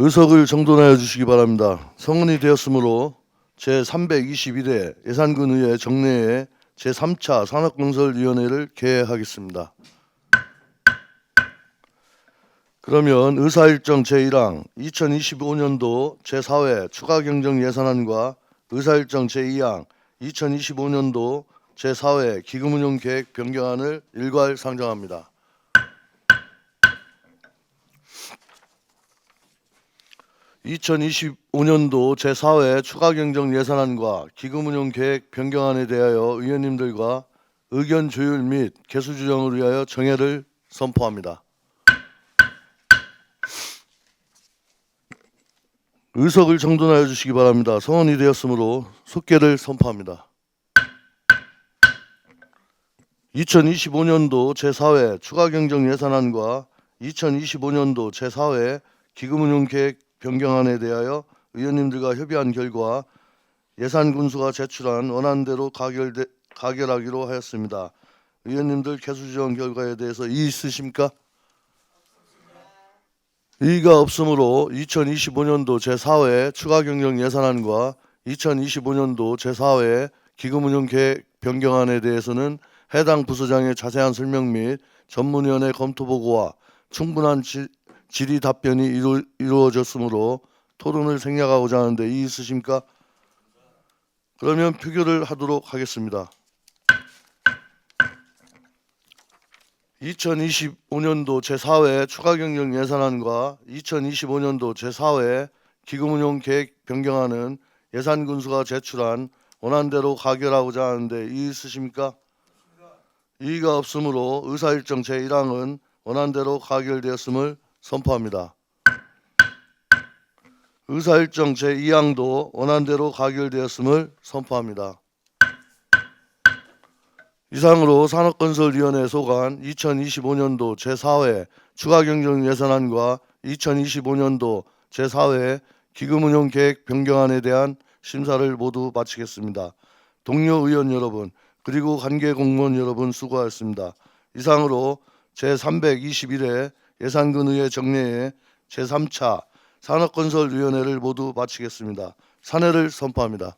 의석을 정돈하여 주시기 바랍니다. 성은이 되었으므로 제321회 예산군 의회 정례에 제3차 산업건설위원회를 개회하겠습니다. 그러면 의사일정 제1항 2025년도 제4회 추가경정 예산안과 의사일정 제2항 2025년도 제4회 기금운용계획 변경안을 일괄 상정합니다. (2025년도) 제4회 추가경정 예산안과 기금운용 계획 변경안에 대하여 의원님들과 의견 조율 및 개수 조정을 위하여 정회를 선포합니다. 의석을 정돈하여 주시기 바랍니다. 성원이 되었으므로 속개를 선포합니다. 2025년도 제4회 추가경정 예산안과 2025년도 제4회 기금운용계획 변경안에 대하여 의원님들과 협의한 결과 예산군수가 제출한 원안대로 가결되, 가결하기로 하였습니다. 의원님들 개수조정 결과에 대해서 이의 있으십니까? 이의가 없으므로 2025년도 제4회 추가경정 예산안과 2025년도 제4회 기금운용계획 변경안에 대해서는 해당 부서장의 자세한 설명 및 전문위원회 검토 보고와 충분한 지- 질의 답변이 이루, 이루어졌으므로 토론을 생략하고자 하는데 이의 있으십니까? 그러면 표결을 하도록 하겠습니다. 2025년도 제4회 추가경정 예산안과 2025년도 제4회 기금운용 계획 변경안은 예산군수가 제출한 원안대로 가결하고자 하는데 이의 있으십니까? 이의가 없으므로 의사일정 제1항은 원안대로 가결되었음을 선포합니다. 의사일정 제2항도 원안대로 가결되었음을 선포합니다. 이상으로 산업건설위원회 소관 2025년도 제4회 추가경정 예산안과 2025년도 제4회 기금운용 계획 변경안에 대한 심사를 모두 마치겠습니다. 동료 의원 여러분 그리고 관계 공무원 여러분 수고하셨습니다. 이상으로 제321회 예산군 의회 정례에 제3차 산업건설위원회를 모두 마치겠습니다. 사내를 선포합니다.